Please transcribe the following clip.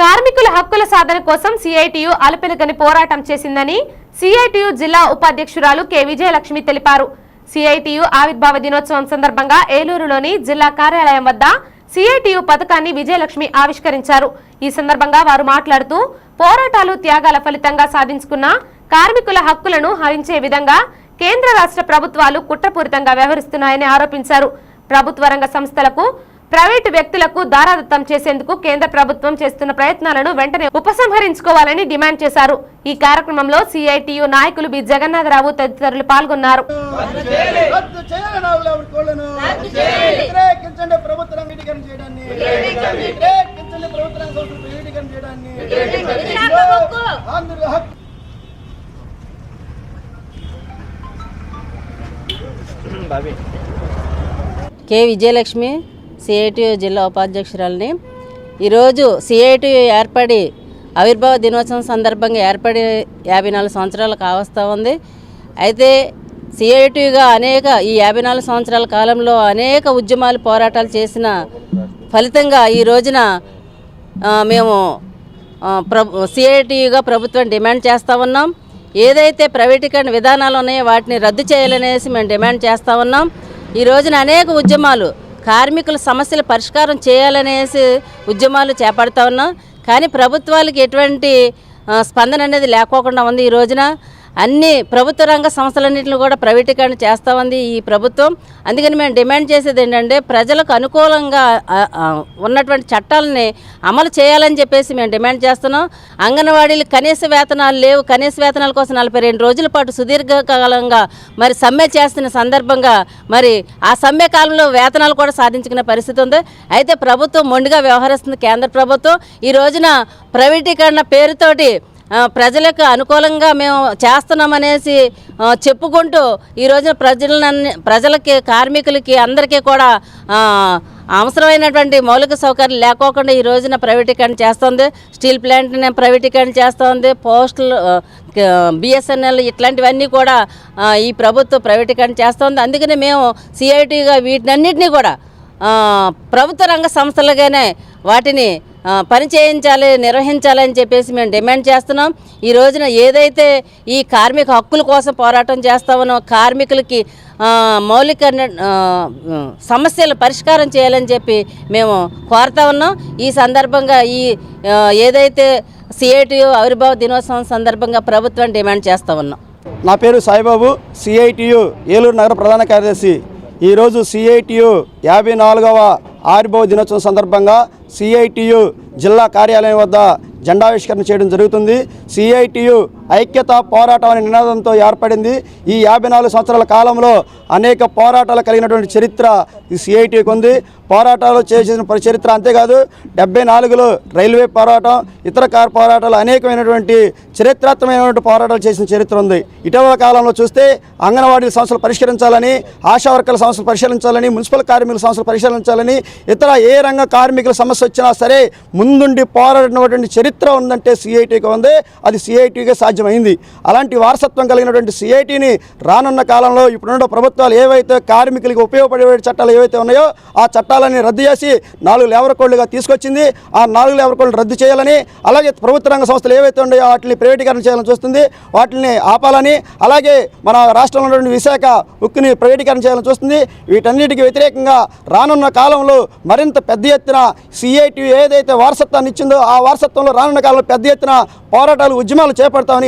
కార్మికుల హక్కుల సాధన కోసం సిఐటియు అలుపెలుగని పోరాటం చేసిందని సిఐటియు జిల్లా ఉపాధ్యక్షురాలు కె. విజయలక్ష్మి తెలిపారు. సిఐటియు ఆవిర్భావ దినోత్సవం సందర్భంగా ఏలూరులోని జిల్లా కార్యాలయం వద్ద సిఐటియు పథకాన్ని విజయలక్ష్మి ఆవిష్కరించారు. ఈ సందర్భంగా వారు మాట్లాడుతూ పోరాటాలు త్యాగాల ఫలితంగా సాధించుకున్న కార్మికుల హక్కులను హరించే విధంగా కేంద్ర రాష్ట్ర ప్రభుత్వాలు కుట్రపూరితంగా వ్యవహరిస్తున్నాయని ఆరోపించారు. ప్రభుత్వ రంగ సంస్థలకు ప్రైవేటు వ్యక్తులకు దారాదత్తం చేసేందుకు కేంద్ర ప్రభుత్వం చేస్తున్న ప్రయత్నాలను వెంటనే ఉపసంహరించుకోవాలని డిమాండ్ చేశారు. ఈ కార్యక్రమంలో సిఐటియు నాయకులు బి. జగన్నాథరావు తదితరులు పాల్గొన్నారు. కె విజయలక్ష్మి సిఐటియు జిల్లా ఉపాధ్యక్షురాలని. ఈరోజు సిఐటియు ఏర్పడి ఆవిర్భావ దినోత్సవం సందర్భంగా ఏర్పడి యాభై నాలుగు సంవత్సరాలు కావస్తూ ఉంది. అయితే సిఐటియుగా అనేక ఈ యాభై నాలుగు సంవత్సరాల కాలంలో అనేక ఉద్యమాలు పోరాటాలు చేసిన ఫలితంగా ఈ రోజున మేము ప్రభు సిఐటియుగా ప్రభుత్వం డిమాండ్ చేస్తూ ఉన్నాం. ఏదైతే ప్రైవేటీకరణ విధానాలు ఉన్నాయో వాటిని రద్దు చేయాలనేసి మేము డిమాండ్ చేస్తూ ఉన్నాం. ఈ రోజున అనేక ఉద్యమాలు కార్మికుల సమస్యల పరిష్కారం చేయాలనేసి ఉద్యమాలు చేపడతా ఉన్నాం. కానీ ప్రభుత్వాలకి ఎటువంటి స్పందన అనేది లేకోకుండా ఉంది ఈ రోజున. అన్ని ప్రభుత్వ రంగ సంస్థలన్నింటిని కూడా ప్రైవేటీకరణ చేస్తూ ఉంది ఈ ప్రభుత్వం. అందుకని మేము డిమాండ్ చేసేది ఏంటంటే ప్రజలకు అనుకూలంగా ఉన్నటువంటి చట్టాలని అమలు చేయాలని చెప్పేసి మేము డిమాండ్ చేస్తున్నాం. అంగన్వాడీలు కనీస వేతనాలు లేవు. కనీస వేతనాల కోసం నలభై రెండు రోజుల పాటు సుదీర్ఘకాలంగా మరి సమ్మె చేస్తున్న సందర్భంగా మరి ఆ సమ్మె కాలంలో వేతనాలు కూడా సాధించుకునే పరిస్థితి ఉంది. అయితే ప్రభుత్వం మొండిగా వ్యవహరిస్తుంది కేంద్ర ప్రభుత్వం. ఈ రోజున ప్రైవేటీకరణ పేరుతోటి ప్రజలకు అనుకూలంగా మేము చేస్తున్నామనేసి చెప్పుకుంటూ ఈ రోజున ప్రజలన్నీ ప్రజలకి కార్మికులకి అందరికీ కూడా అవసరమైనటువంటి మౌలిక సౌకర్యాలు లేకోకుండా ఈ రోజున ప్రైవేటీకరణ చేస్తుంది. స్టీల్ ప్లాంట్ని ప్రైవేటీకరణ చేస్తుంది. పోస్టులు బిఎస్ఎన్ఎల్ ఇట్లాంటివన్నీ కూడా ఈ ప్రభుత్వం ప్రైవేటీకరణ చేస్తుంది. అందుకనే మేము సిఐటిగా వీటినన్నింటినీ కూడా ప్రభుత్వ రంగ సంస్థలుగానే వాటిని పని చేయించాలి నిర్వహించాలని చెప్పేసి మేము డిమాండ్ చేస్తున్నాం. ఈ రోజున ఏదైతే ఈ కార్మిక హక్కుల కోసం పోరాటం చేస్తామనో కార్మికులకి మౌలిక న- సమస్యలు పరిష్కారం చేయాలని చెప్పి మేము కోరుతా ఉన్నాం. ఈ సందర్భంగా ఈ ఏదైతే సిఐటియు ఆవిర్భావ దినోత్సవం సందర్భంగా ప్రభుత్వం డిమాండ్ చేస్తా ఉన్నాం. నా పేరు సాయిబాబు సిఐటియు ఏలూరు నగర ప్రధాన కార్యదర్శి. ఈరోజు సిఐటియు యాభై నాలుగవ ఆవిర్భావ దినోత్సవం సందర్భంగా సిఐటియు జిల్లా కార్యాలయం వద్ద జెండావిష్కరణ చేయడం జరుగుతుంది. సిఐటియు ఐక్యత పోరాటం అనే నినాదంతో ఏర్పడింది. ఈ యాభై నాలుగు సంవత్సరాల కాలంలో అనేక పోరాటాలు కలిగినటువంటి చరిత్ర సిఐటికి ఉంది. పోరాటాలు చేసిన చరిత్ర అంతేకాదు డెబ్బై నాలుగులో రైల్వే పోరాటం ఇతర కార్ పోరాటాలు అనేకమైనటువంటి చరిత్రాత్మకమైనటువంటి పోరాటాలు చేసిన చరిత్ర ఉంది. ఇటీవల కాలంలో చూస్తే అంగన్వాడీ సంస్థలు పరిష్కరించాలని ఆశా వర్కర్ల సంస్థలు పరిశీలించాలని మున్సిపల్ కార్మికుల సంస్థలు పరిశీలించాలని ఇతర ఏ రంగ కార్మికుల సమస్య వచ్చినా సరే ముందుండి పోరాడినటువంటి చరిత్ర ఉందంటే సిఐటికి ఉంది. అది సిఐటిగా సాధ్యమైంది. అలాంటి వారసత్వం కలిగినటువంటి సిఐటిని రానున్న కాలంలో ఇప్పుడున్న ప్రభుత్వాలు ఏవైతే కార్మికులకు ఉపయోగపడే చట్టాలు ఏవైతే ఉన్నాయో ఆ చట్టాలని రద్దు చేసి నాలుగు లేబర్ కోడ్లుగా తీసుకొచ్చింది. ఆ నాలుగు లేబర్ కోడ్లు రద్దు చేయాలని అలాగే ప్రభుత్వ రంగ సంస్థలు ఏవైతే ఉన్నాయో వాటిని ప్రైవేటీకరణ చేయాలని చూస్తుంది. వాటిని ఆపాలని అలాగే మన రాష్ట్రంలో ఉన్నటువంటి విశాఖ ఉక్కుని ప్రైవేటీకరణ చేయాలని చూస్తుంది. వీటన్నిటికీ వ్యతిరేకంగా రానున్న కాలంలో మరింత పెద్ద ఎత్తున సిఐటి ఏదైతే వారసత్వాన్ని ఇచ్చిందో ఆ వారసత్వంలో రానున్న కాలంలో పెద్ద ఎత్తున పోరాటాలు ఉద్యమాలు చేపడతామని